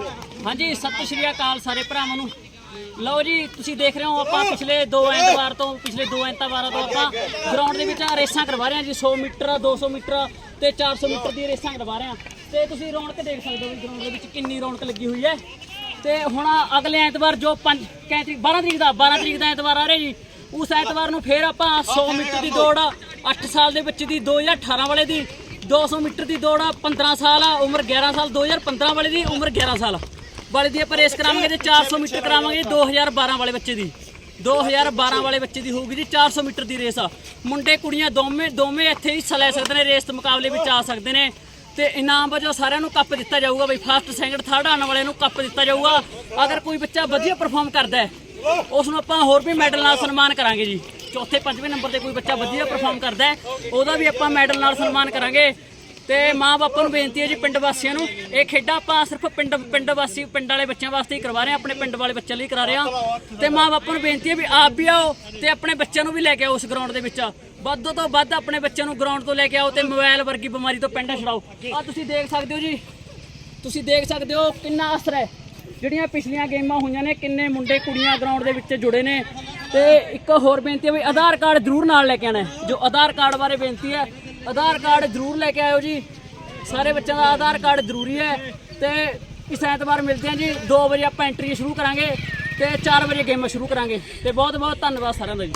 ਹਾਂਜੀ, ਸਤਿ ਸ਼੍ਰੀ ਅਕਾਲ ਸਾਰੇ ਭਰਾਵਾਂ ਨੂੰ। ਲਓ ਜੀ, ਤੁਸੀਂ ਦੇਖ ਰਹੇ ਹੋ ਆਪਾਂ ਪਿਛਲੇ ਦੋ ਐਤਵਾਰ ਤੋਂ, ਪਿਛਲੇ ਦੋ ਐਤਵਾਰਾਂ ਤੋਂ ਆਪਾਂ ਗਰਾਊਂਡ ਦੇ ਵਿੱਚ ਰੇਸਾਂ ਕਰਵਾ ਰਹੇ ਹਾਂ ਜੀ 100 ਮੀਟਰ 200 ਮੀਟਰ ਤੇ 400 ਮੀਟਰ ਦੀ ਰੇਸਾਂ ਕਰਵਾ ਰਹੇ ਹਾਂ। ਤੇ ਤੁਸੀਂ ਰੌਣਕ ਦੇਖ ਸਕਦੇ ਹੋ ਵੀ ਗਰਾਊਂਡ ਦੇ ਵਿੱਚ ਕਿੰਨੀ ਰੌਣਕ ਲੱਗੀ ਹੋਈ ਹੈ। ਤੇ ਹੁਣ ਅਗਲੇ ਐਤਵਾਰ ਜੋ 5 ਕੈਂਤੀ 12 ਤਰੀਕ ਦਾ 12 ਤਰੀਕ ਦਾ ਐਤਵਾਰ ਆ ਰਿਹਾ ਜੀ। ਉਸ ਐਤਵਾਰ ਨੂੰ ਫੇਰ ਆਪਾਂ 100 ਮੀਟਰ ਦੀ ਦੌੜ 8 ਸਾਲ ਦੇ ਬੱਚੇ ਦੀ 2018 ਵਾਲੇ ਦੀ 200 ਮੀਟਰ ਦੀ ਦੌੜ ਆ 15 ਸਾਲ ਆ, ਉਮਰ 11 ਸਾਲ 2015 ਵਾਲੇ ਦੀ ਉਮਰ 11 ਸਾਲ। ਵਾਲੇ ਦੀ ਆਪਾਂ ਰੇਸ ਕਰਾਵਾਂਗੇ ਤੇ 400 ਮੀਟਰ ਕਰਾਵਾਂਗੇ ਜੀ 2012 ਵਾਲੇ ਬੱਚੇ ਦੀ। 2012 ਵਾਲੇ ਬੱਚੇ ਦੀ ਹੋਊਗੀ ਜੀ 400 ਮੀਟਰ ਦੀ ਰੇਸ ਆ। ਮੁੰਡੇ, ਕੁੜੀਆਂ ਦੋਵੇਂ ਦੋਵੇਂ ਇੱਥੇ ਹਿੱਸਾ ਲੈ ਸਕਦੇ ਨੇ ਰੇਸ ਦੇ ਮੁਕਾਬਲੇ ਵਿੱਚ ਆ ਸਕਦੇ ਨੇ। ਤੇ ਇਨਾਮ ਵਜੋਂ ਸਾਰਿਆਂ ਨੂੰ ਕੱਪ ਦਿੱਤਾ ਜਾਊਗਾ ਬਈ ਫਸਟ ਸੈਕਿੰਡ ਥਰਡ ਆਉਣ ਵਾਲਿਆਂ ਨੂੰ ਕੱਪ ਦਿੱਤਾ ਜਾਊਗਾ। ਅਗਰ ਕੋਈ ਬੱਚਾ ਵਧੀਆ ਪਰਫਾਰਮ ਕਰਦਾ ਹੈ ਉਸ ਨੂੰ ਆਪਾਂ ਹੋਰ ਵੀ ਮੈਡਲ ਨਾਲ ਸਨਮਾਨ ਕਰਾਂਗੇ ਜੀ। ਚੌਥੇ, ਪੰਜਵੇਂ ਨੰਬਰ ਤੇ ਕੋਈ ਬੱਚਾ ਵਧੀਆ ਪਰਫਾਰਮ ਕਰਦਾ ਹੈ, ਉਹਦਾ ਵੀ ਆਪਾਂ ਮੈਡਲ ਨਾਲ ਸਨਮਾਨ ਕਰਾਂਗੇ। ਤੇ ਮਾਂ ਬਾਪਾਂ ਨੂੰ ਬੇਨਤੀ ਹੈ ਜੀ ਪਿੰਡ ਵਾਸੀਆਂ ਨੂੰ, ਇਹ ਖੇਡਾਂ ਆਪਾਂ ਸਿਰਫ ਪਿੰਡ ਪਿੰਡ ਵਾਸੀ, ਪਿੰਡ ਵਾਲੇ ਬੱਚਿਆਂ ਵਾਸਤੇ ਹੀ ਕਰਵਾ ਰਹੇ ਹਾਂ, ਆਪਣੇ ਪਿੰਡ ਵਾਲੇ ਬੱਚਿਆਂ ਲਈ ਕਰਾ ਰਹੇ ਹਾਂ। ਤੇ ਮਾਂ ਬਾਪਾਂ ਨੂੰ ਬੇਨਤੀ ਹੈ ਵੀ ਆਪ ਵੀ ਆਓ ਤੇ ਆਪਣੇ ਬੱਚਿਆਂ ਨੂੰ ਵੀ ਲੈ ਕੇ ਆਓ ਉਸ ਗਰਾਊਂਡ ਦੇ ਵਿੱਚ। ਵੱਧ ਤੋਂ ਵੱਧ ਆਪਣੇ ਬੱਚਿਆਂ ਨੂੰ ਗਰਾਊਂਡ ਤੋਂ ਲੈ ਕੇ ਆਓ ਤੇ ਮੋਬਾਈਲ ਵਰਗੀ ਬਿਮਾਰੀ ਤੋਂ ਪਿੰਡ ਛਡਾਓ। ਆ ਤੁਸੀਂ ਦੇਖ ਸਕਦੇ ਹੋ ਜੀ। ਤੁਸੀਂ ਦੇਖ ਸਕਦੇ ਹੋ ਕਿੰਨਾ ਅਸਰ ਹੈ। ਜਿਹੜੀਆਂ ਪਿਛਲੀਆਂ ਗੇਮਾਂ ਹੋਈਆਂ ਨੇ, ਕਿੰਨੇ ਮੁੰਡੇ ਕੁੜੀਆਂ ਗਰਾਊਂਡ ਦੇ ਵਿੱਚ ਜੁੜੇ ਨੇ। ਤੇ ਇੱਕ ਹੋਰ ਬੇਨਤੀ ਹੈ ਵੀ ਆਧਾਰ ਕਾਰਡ ਜ਼ਰੂਰ ਨਾਲ ਲੈ ਕੇ ਆਣਾ ਜੋ ਆਧਾਰ ਕਾਰਡ ਬਾਰੇ ਬੇਨਤੀ ਹੈ, ਆਧਾਰ ਕਾਰਡ ਜ਼ਰੂਰ ਲੈ ਕੇ ਆਇਓ ਜੀ। ਸਾਰੇ ਬੱਚਿਆਂ ਦਾ ਆਧਾਰ ਕਾਰਡ ਜ਼ਰੂਰੀ ਹੈ। ਤੇ ਇਸ ਐਤਵਾਰ ਮਿਲਦੇ ਹਾਂ ਜੀ 2 ਵਜੇ ਆਪਾਂ ਐਂਟਰੀ ਸ਼ੁਰੂ ਕਰਾਂਗੇ ਤੇ 4 ਵਜੇ ਗੇਮਾਂ ਸ਼ੁਰੂ ਕਰਾਂਗੇ। ਤੇ ਬਹੁਤ ਬਹੁਤ ਧੰਨਵਾਦ ਸਾਰਿਆਂ ਦਾ ਜੀ।